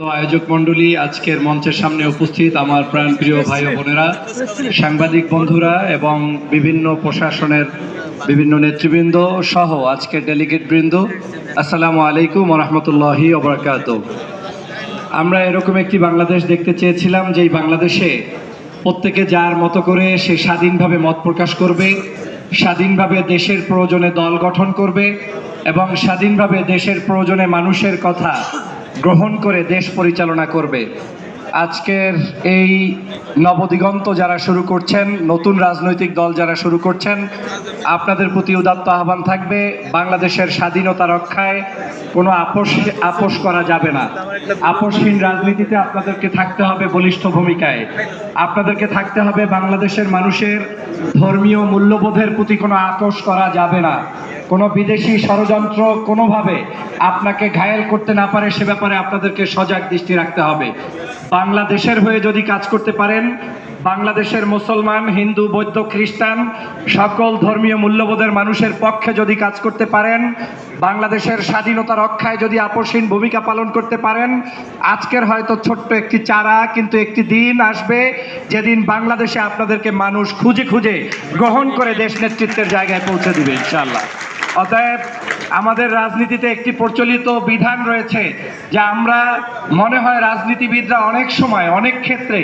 আয়োজক মণ্ডলী আজকের মঞ্চের সামনে উপস্থিত আমার প্রাণপ্রিয় ভাই বোনেরা, সাংবাদিক বন্ধুরা এবং বিভিন্ন প্রশাসনের বিভিন্ন নেতৃবৃন্দ সহ আজকের ডেলিগেট বৃন্দ, আসসালামু আলাইকুম রহমতুল্লাহি ওবরাকাত আমরা এরকম একটি বাংলাদেশ দেখতে চেয়েছিলাম, যেই বাংলাদেশে প্রত্যেকে যার মতো করে সে স্বাধীনভাবে মত প্রকাশ করবে, স্বাধীনভাবে দেশের প্রয়োজনে দল গঠন করবে এবং স্বাধীনভাবে দেশের প্রয়োজনে মানুষের কথা গ্রহণ করে দেশ পরিচালনা করবে। আজকের এই নবদিগন্ত যারা শুরু করছেন, নতুন রাজনৈতিক দল যারা শুরু করছেন, আপনাদের প্রতি উদাত্ত আহ্বান থাকবে, বাংলাদেশের স্বাধীনতা রক্ষায় কোনো আপোষ আপোষ করা যাবে না। আপোষহীন রাজনীতিতে আপনাদেরকে থাকতে হবে বলিষ্ঠ ভূমিকায়। আপনাদেরকে থাকতে হবে বাংলাদেশের মানুষের ধর্মীয় মূল্যবোধের প্রতি কোনো আপোষ করা যাবে না। কোনো বিদেশি ষড়যন্ত্র কোনোভাবে আপনাকে ঘায়েল করতে না পারে, সে ব্যাপারে আপনাদেরকে সজাগ দৃষ্টি রাখতে হবে। বাংলাদেশের হয়ে যদি কাজ করতে পারেন, বাংলাদেশের মুসলমান, হিন্দু, বৌদ্ধ, খ্রিস্টান, সকল ধর্মীয় মূল্যবোধের মানুষের পক্ষে যদি কাজ করতে পারেন, বাংলাদেশের স্বাধীনতা রক্ষায় যদি আপোষহীন ভূমিকা পালন করতে পারেন, আজকের হয়তো ছোট্ট একটি চারা, কিন্তু একটি দিন আসবে যেদিন বাংলাদেশে আপনাদেরকে মানুষ খুঁজে খুঁজে গ্রহণ করে দেশ নেতৃত্বের জায়গায় পৌঁছে দিবে ইনশাল্লাহ অতএব আমাদের রাজনীতিতে একটি প্রচলিত বিধান রয়েছে যে আমরা মনে হয় রাজনীতিবিদরা অনেক সময়, অনেক ক্ষেত্রে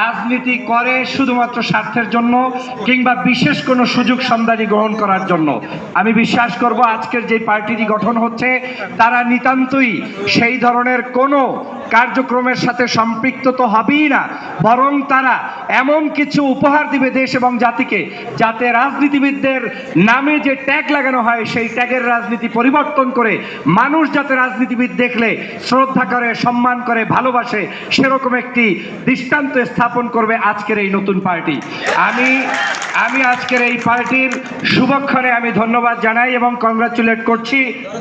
রাজনীতি করে শুধুমাত্র স্বার্থের জন্য কিংবা বিশেষ কোনো সুযোগ সন্ধানী গ্রহণ করার জন্য। আমি বিশ্বাস করব আজকের যে পার্টিটি গঠন হচ্ছে, তারা নিতান্তই সেই ধরনের কোনো কার্যক্রমের সাথে সম্পৃক্ত তো হবেই না, বরং তারা এমন কিছু উপহার দিবে দেশ এবং জাতিকে, যাতে রাজনীতিবিদদের নামে যে ট্যাগ লাগানো হয়, সেই ট্যাগের রাজনীতি পরিবর্তন করে মানুষ যাতে রাজনীতিবিদ দেখলে, শ্রদ্ধা করে, সম্মান করে, ভালোবাসে, সেরকম একটি দৃষ্টান্ত স্থাপন করবে আজকের এই নতুন পার্টি। আমি আমি আজকের এই পার্টির শুভক্ষণে আমি ধন্যবাদ জানাই এবং কংগ্রাচুলেট করছি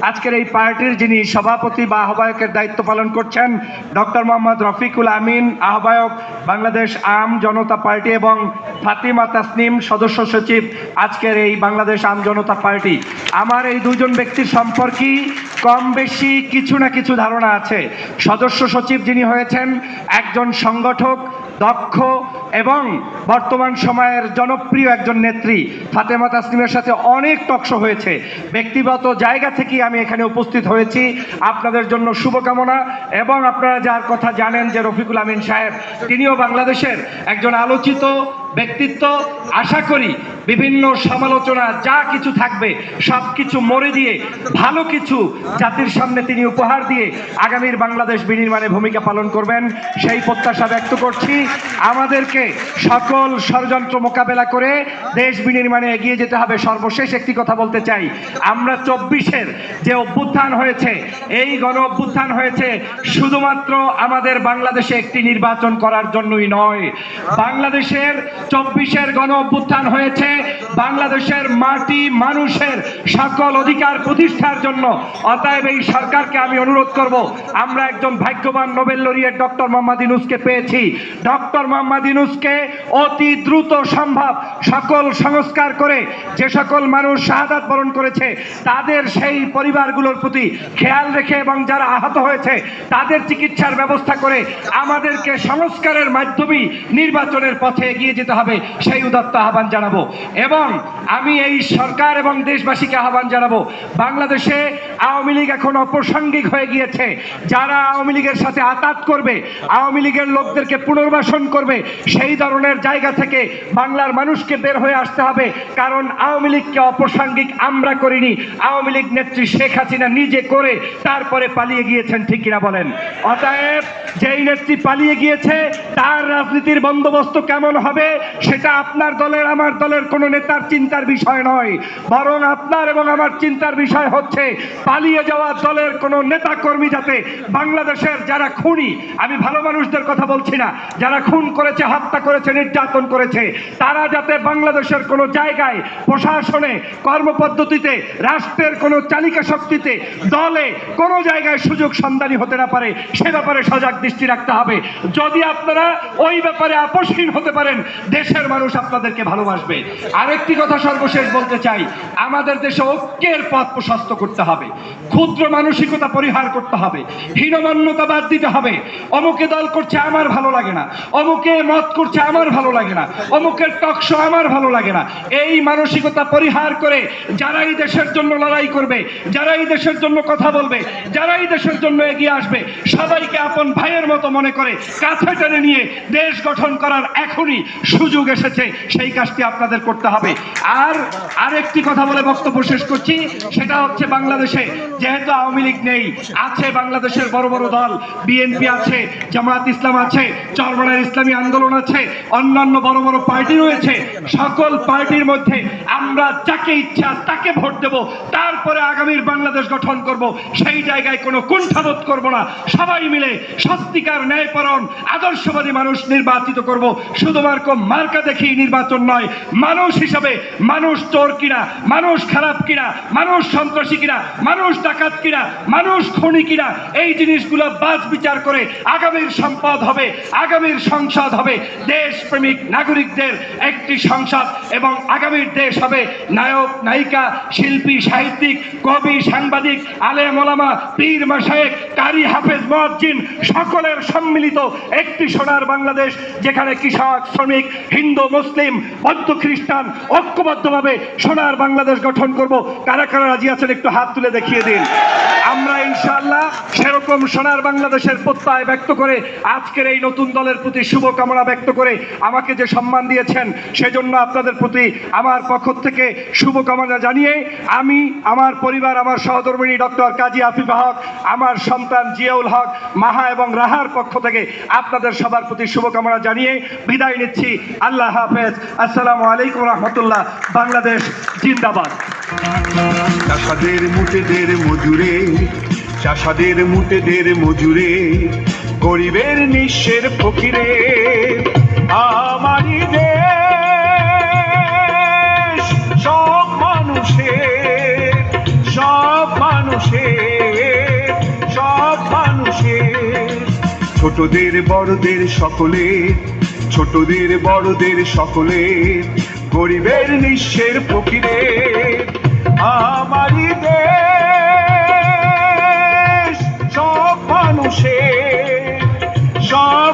আজকের এই পার্টির যিনি সভাপতি বা আহ্বায়কের দায়িত্ব পালন করছেন ডক্টর মোহাম্মদ রফিকুল আমিন, আহ্বায়ক বাংলাদেশ আম জনতা পার্টি এবং ফাতিমা তাসনিম, সদস্য সচিব আজকের এই বাংলাদেশ আম জনতা পার্টি। আমার এই দুজন ব্যক্তির সম্পর্কেই কম বেশি কিছু না কিছু ধারণা আছে। সদস্য সচিব যিনি হয়েছেন, একজন সংগঠক দক্ষ এবং বর্তমান সময়ের জনপ্রিয় একজন নেত্রী ফাতেমা তাসলিমের সাথে অনেক টকশো হয়েছে। ব্যক্তিগত জায়গা থেকেই আমি এখানে উপস্থিত হয়েছি। আপনাদের জন্য শুভকামনা এবং আপনারা যার কথা জানেন যে রফিকুল আমিন সাহেব, তিনিও বাংলাদেশের একজন আলোচিত ব্যক্তিত্ব। আশা করি বিভিন্ন সমালোচনা, যা কিছু থাকবে, সব কিছু মরে দিয়ে, ভালো কিছু জাতির সামনে তিনি উপহার দিয়ে আগামীর বাংলাদেশ বিনির্মাণে ভূমিকা পালন করবেন, সেই প্রত্যাশা ব্যক্ত করছি। আমাদেরকে সকল ষড়যন্ত্র মোকাবেলা করে দেশ বিনির্মাণে এগিয়ে যেতে হবে। সর্বশেষ একটি কথা বলতে চাই। আমরা চব্বিশের যে অভ্যুত্থান হয়েছে, এই গণ অভ্যুত্থান হয়েছে শুধুমাত্র আমাদের বাংলাদেশে একটি নির্বাচন করার জন্যই নয়। বাংলাদেশের চব্বিশের গণ অভ্যুত্থান হয়েছে বাংলাদেশের মাটি মানুষের সকল অধিকার প্রতিষ্ঠার জন্য। অতএব এই সরকারকে আমি অনুরোধ করব, আমরা একজন ভাগ্যবান নোবেল লরিয়েট ডক্টর মোহাম্মদ ইনুসকে পেয়েছি। ডক্টর মোহাম্মদ ইনুসকে অতি দ্রুত সম্ভব সকল সংস্কার করে যে সকল মানুষ শাহাদাত বরণ করেছে, তাদের সেই পরিবারগুলোর প্রতি খেয়াল রেখে এবং যারা আহত হয়েছে, তাদের চিকিৎসার ব্যবস্থা করে আমাদেরকে সংস্কারের মাধ্যমেই নির্বাচনের পথে এগিয়ে যেতে হবে। সেই উদাত্ত আহ্বান জানাব। এবং আমি এই সরকার এবং দেশবাসীকে আহ্বান জানাব, বাংলাদেশে আওয়ামী লীগ এখন অপ্রাসঙ্গিক হয়ে গিয়েছে। যারা আওয়ামী লীগের সাথে আতাত করবে, আওয়ামী লীগের লোকদেরকে পুনর্বাসন করবে, সেই ধরনের জায়গা থেকে বাংলার মানুষকে বের হয়ে আসতে হবে, কারণ আওয়ামী লীগকে অপ্রাসঙ্গিক আমরা করিনি। আওয়ামী লীগ নেত্রী শেখ হাসিনা নিজে করে তারপরে পালিয়ে গিয়েছেন, ঠিক কিনা বলেন? অতএব যেই নেত্রী পালিয়ে গিয়েছে, তার রাজনীতির বন্দোবস্ত কেমন হবে, সেটা আপনার দলের, আমার দলের কোনো নেতার চিন্তার বিষয় নয়। বরং আপনার এবং আমার চিন্তার বিষয় হচ্ছে, পালিয়ে যাওয়া দলের কোনো নেতা কর্মী যাতে বাংলাদেশের যারা খুনি, আমি ভালো মানুষদের কথা বলছি না, যারা খুন করেছে, হত্যা করেছে, নির্যাতন করেছে, তারা যাতে বাংলাদেশের কোনো জায়গায়, প্রশাসনে, কর্মপদ্ধতিতে, রাষ্ট্রের কোনো চালিকা শক্তিতে, দলে কোনো জায়গায় সুযোগ সন্ধানী হতে না পারে সে ব্যাপারে সজাগ দৃষ্টি রাখতে হবে। যদি আপনারা ওই ব্যাপারে আপোষহীন হতে পারেন, দেশের মানুষ আপনাদেরকে ভালোবাসবে। আরেকটি কথা সর্বশেষ বলতে চাই, আমাদের দেশে ঐক্যের পথ প্রশস্ত করতে হবে। ক্ষুদ্র মানসিকতা পরিহার করতে হবে। হীনমান্যতা বাদ দিতে হবে। অমুকে দল করছে আমার ভালো লাগে না। অমুকে মত করছে আমার ভালো লাগে না। অমুকের টকশো আমার ভালো লাগে না। এই মানসিকতা পরিহার করে যারা এই দেশের জন্য লড়াই করবে, যারা এই দেশের জন্য কথা বলবে, যারা এই দেশের জন্য এগিয়ে আসবে সবাইকে আপন ভাইয়ের মতো মনে করে কাছে টেনে নিয়ে দেশ গঠন করার এখনই সুযোগ এসেছে, সেই কাজটি আপনাদের করতে হবে। আর আরেকটি কথা বলে বক্তব্য শেষ করছি, সেটা হচ্ছে বাংলাদেশে যেহেতু আওয়ামী লীগ নেই, আছে বাংলাদেশের বড় বড় দল, বিএনপি আছে জামাত ইসলাম আছে, চরমনার ইসলামী আন্দোলন আছে, অন্যান্য বড় বড় পার্টি রয়েছে, সকল পার্টির মধ্যে আমরা যাকে ইচ্ছা তাকে ভোট দেব, তারপরে আগামীর বাংলাদেশ গঠন করব, সেই জায়গায় কোনো কুণ্ঠাবোধ করব না সবাই মিলে সত্যিকার ন্যায়পরণ আদর্শবাদী মানুষ নির্বাচিত করব। শুধুমাত্র মার্কা দেখেই নির্বাচন নয়, মানুষ হিসাবে মানুষ চোর কিনা, মানুষ খারাপ কিনা, মানুষ সন্ত্রাসী কিনা, মানুষ ডাকাত কিনা, মানুষ খনি কিনা, এই জিনিসগুলো বাজ বিচার করে আগামীর সম্পদ হবে, আগামীর সংসদ হবে। দেশপ্রেমিক নাগরিকদের একটি সংসদ এবং আগামীর দেশ হবে নায়ক, নায়িকা, শিল্পী, সাহিত্যিক, কবি, সাংবাদিক, আলেম, ওলামা, পীর মাসায়েক কারি হাফেজ মহাজ্জিন সকলের সম্মিলিত একটি সোনার বাংলাদেশ, যেখানে কৃষক, শ্রমিক, হিন্দু, মুসলিম, বৌদ্ধ, খ্রিস্টান ঐক্যবদ্ধভাবে সোনার বাংলাদেশ গঠন করব। কারা কারা রাজি আছেন একটু হাত তুলে দেখিয়ে দিন। আমরা ইনশাআল্লাহ সেরকম সোনার বাংলাদেশের প্রত্যয় ব্যক্ত করে আজকের এই নতুন দলের প্রতি শুভকামনা ব্যক্ত করে আমাকে যে সম্মান দিয়েছেন, সেজন্য আপনাদের প্রতি আমার পক্ষ থেকে শুভকামনা জানিয়ে আমি, আমার পরিবার, আমার সহধর্মিনী ডক্টর কাজী আফিফা হক আমার সন্তান জিয়াউল হক মাহা এবং রাহার পক্ষ থেকে আপনাদের সবার প্রতি শুভকামনা জানিয়ে বিদায় নিচ্ছি। আল্লাহ হাফেজ। আসসালামু আলাইকুম রহমতুল্লাহ। বাংলাদেশ জিন্দাবাদ। চাষাদের মুটেদের মজুরে, চাষাদের মুটেদের মজুরে, গরিবের নিঃস্বের ফকিরে আমারই ছোটদের বড়দের সকলে ছোটদের বড়দের সকলে গরিবের নিঃস্বের ফকিরে আমারই দেশ সব মানুষের সব